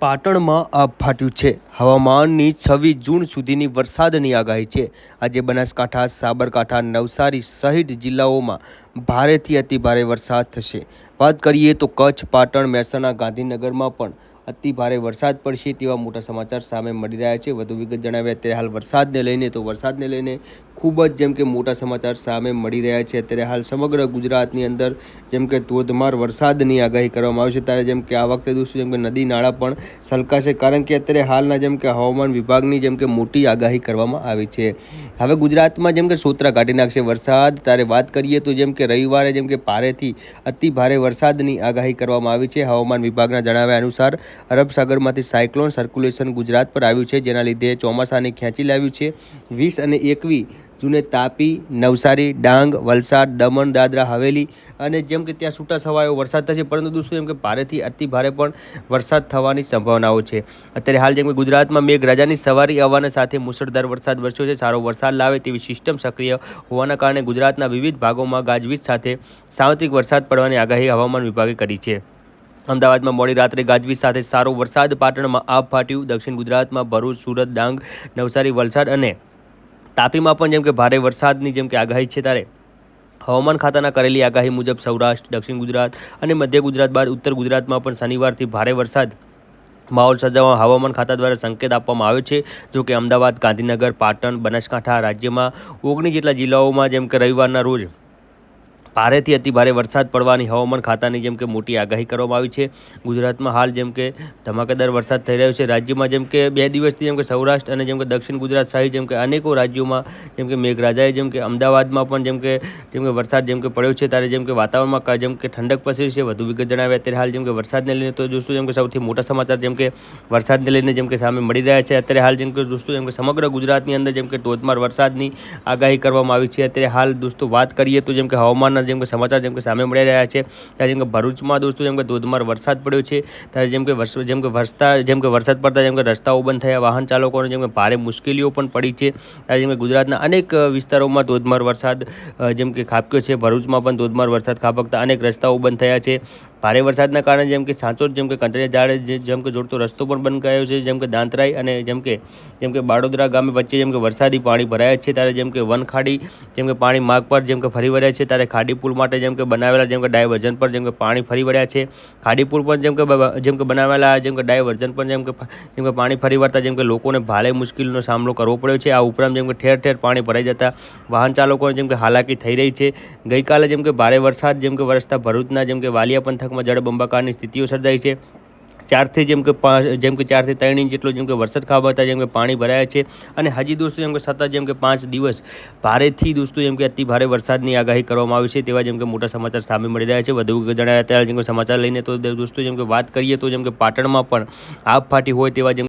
પાટણમાં આભ ફાટ્યું છે. હવામાનની છવ્વીસ જૂન સુધીની વરસાદની આગાહી છે. આજે બનાસકાંઠા, સાબરકાંઠા, નવસારી સહિત જિલ્લાઓમાં ભારેથી અતિભારે વરસાદ થશે. વાત કરીએ તો કચ્છ, પાટણ, મહેસાણા, ગાંધીનગરમાં પણ અતિભારે વરસાદ પડશે તેવા મોટા સમાચાર સામે મળી રહ્યા છે. વધુ વિગત જણાવ્યા અત્યારે હાલ વરસાદને લઈને તો વરસાદને લઈને ખૂબ જ જેમ કે મોટા સમાચાર સામે મળી રહ્યા છે. અત્યારે હાલ સમગ્ર ગુજરાતની અંદર જેમ કે ધોધમાર વરસાદની આગાહી કરવામાં આવી છે. ત્યારે જેમ કે આ વખતે દોસ્તો જેમ કે નદી નાળા પણ સલકાશે કારણ કે અત્યારે હાલના જેમ કે હવામાન વિભાગની જેમ કે મોટી આગાહી કરવામાં આવી છે. હવે ગુજરાતમાં જેમ કે સોત્રા કાઢી નાખશે વરસાદ. ત્યારે વાત કરીએ તો જેમ કે રવિવારે જેમ કે ભારેથી અતિ ભારે વરસાદની આગાહી કરવામાં આવી છે. હવામાન વિભાગના જણાવ્યા અનુસાર અરબ સાગરમાંથી સાયક્લોન સર્ક્યુલેશન ગુજરાત પર આવ્યું છે. જેના લીધે ચોમાસાને ખેંચી લાવ્યું છે. વીસ અને એકવીસ જૂને તાપી, નવસારી, ડાંગ, વલસાડ, દમણ, દાદરા, હવેલી અને જેમ કે ત્યાં છૂટા છવાયો વરસાદ થશે, પરંતુ દોસ્તો જેમ કે ભારેથી અતિ ભારે પણ વરસાદ થવાની સંભાવનાઓ છે. અત્યારે હાલ જેમ કે ગુજરાતમાં મેઘરાજાની સવારી આવવાના સાથે મુસળધાર વરસાદ વરસ્યો છે, સારો વરસાદ લાવે તેવી સિસ્ટમ સક્રિય હોવાના કારણે ગુજરાતના વિવિધ ભાગોમાં ગાજવીજ સાથે સાવત્રિક વરસાદ પડવાની આગાહી હવામાન વિભાગે કરી છે. અમદાવાદમાં મોડી રાત્રે ગાજવીજ સાથે સારો વરસાદ, પાટણમાં આભ ફાટ્યું, દક્ષિણ ગુજરાતમાં ભરૂચ, સુરત, ડાંગ, નવસારી, વલસાડ અને તાપીમાં પણ જેમ કે ભારે વરસાદની જેમ કે આગાહી છે ત્યારે હવામાન ખાતાના કરેલી આગાહી મુજબ સૌરાષ્ટ્ર, દક્ષિણ ગુજરાત અને મધ્ય ગુજરાત બાદ ઉત્તર ગુજરાતમાં પણ શનિવારથી ભારે વરસાદ માહોલ સર્જાવા હવામાન ખાતા દ્વારા સંકેત આપવામાં આવ્યો છે. જો કે અમદાવાદ, ગાંધીનગર, પાટણ, બનાસકાંઠા રાજ્યમાં ઓગણીસ જેટલા જિલ્લાઓમાં જેમ કે રવિવારના રોજ ભારેથી અતિ ભારે વરસાદ પડવાની હવામાન ખાતાની જેમ કે મોટી આગાહી કરવામાં આવી છે ગુજરાતમાં હાલ જેમ કે ધમાકેદાર વરસાદ થઈ રહ્યો છે રાજ્યમાં જેમ કે બે દિવસથી જેમ કે સૌરાષ્ટ્ર અને જેમ કે દક્ષિણ ગુજરાત સહિત જેમ કે અનેકો રાજ્યોમાં જેમ કે મેઘરાજાએ જેમ કે અમદાવાદમાં પણ જેમ કે જેમ કે વરસાદ જેમ કે પડ્યો છે ત્યારે જેમ કે વાતાવરણમાં જેમ કે ઠંડક પસરી છે વધુ વિગત જણાવ્યા અત્યારે હાલ જેમ કે વરસાદને લઈને તો દોસ્તો જેમ કે સૌથી મોટા સમાચાર જેમ કે વરસાદને લઈને જેમ કે સામે મળી રહ્યા છે અત્યારે હાલ જેમ કે દોસ્તો જેમ કે સમગ્ર ગુજરાતની અંદર જેમ કે ધોધમાર વરસાદની આગાહી કરવામાં આવી છે અત્યારે હાલ દોસ્તો વાત કરીએ તો જેમ કે હવામાનના જેમ કે સમાચાર જેમ કે સામે મળી રહ્યા છે ત્યારે જેમ કે ભરૂચમાં દોસ્તો જેમ કે ધોધમાર વરસાદ પડ્યો છે ત્યારે જેમ કે જેમ કે વરસતા જેમ કે વરસાદ પડતા જેમ કે રસ્તાઓ બંધ થયા વાહન ચાલકોને જેમ કે ભારે મુશ્કેલીઓ પણ પડી છે ત્યારે જેમ કે ગુજરાતના અનેક વિસ્તારોમાં ધોધમાર વરસાદ જેમ કે ખાબક્યો છે ભરૂચમાં પણ ધોધમાર વરસાદ ખાબકતા અનેક રસ્તાઓ બંધ થયા છે ભારે વરસાદના કારણે જેમ કે સાંચોર જેમ કે કંટરિયા ઝાડ જેમ કે જોડતો રસ્તો પણ બંધ ગયો છે જેમ કે દાંતરાઈ અને જેમ કે જેમ કે બાડોદરા ગામે વચ્ચે જેમ કે વરસાદી પાણી ભરાયા છે ત્યારે જેમ કે વનખાડી જેમ કે પાણી માર્ગ પર જેમ કે ફરી વળ્યા છે ત્યારે ખાડી પુલ માટે જેમ કે બનાવેલા જેમ કે ડાયવર્ઝન પર જેમ કે પાણી ફરી વળ્યા છે ખાડી પુલ પણ જેમ કે જેમ કે બનાવેલા જેમ કે ડાયવર્ઝન પણ જેમ કે જેમ કે પાણી ફરી વળતા જેમ કે લોકોને ભારે મુશ્કેલીનો સામનો કરવો પડ્યો છે આ ઉપરાંત જેમ કે ઠેર ઠેર પાણી ભરાઈ જતા વાહન ચાલકોને જેમ કે હાલાકી થઈ રહી છે ગઈકાલે જેમ કે ભારે વરસાદ જેમ કે વરસતા ભરૂચના જેમ કે વાલિયા પંથક પંથકમાં જળબંબાકારની સ્થિતિઓ સર્જાઈ છે ચારથી જેમ કે જેમ કે ચારથી ત્રણ ઇંચ જેટલો જેમ કે વરસાદ ખાબકતા જેમ કે પાણી ભરાયા છે અને હજી દોસ્તો જેમ કે સતત જેમ કે પાંચ દિવસ ભારેથી દોસ્તો જેમ કે અતિ ભારે વરસાદની આગાહી કરવામાં આવી છે તેવા જેમ કે મોટા સમાચાર સામે મળી રહ્યા છે વધુ જણાવ્યા ત્યારે જેમ કે સમાચાર લઈને તો દોસ્તો જેમ કે વાત કરીએ તો જેમ કે પાટણમાં પણ આબ ફાટી હોય તેવા જેમ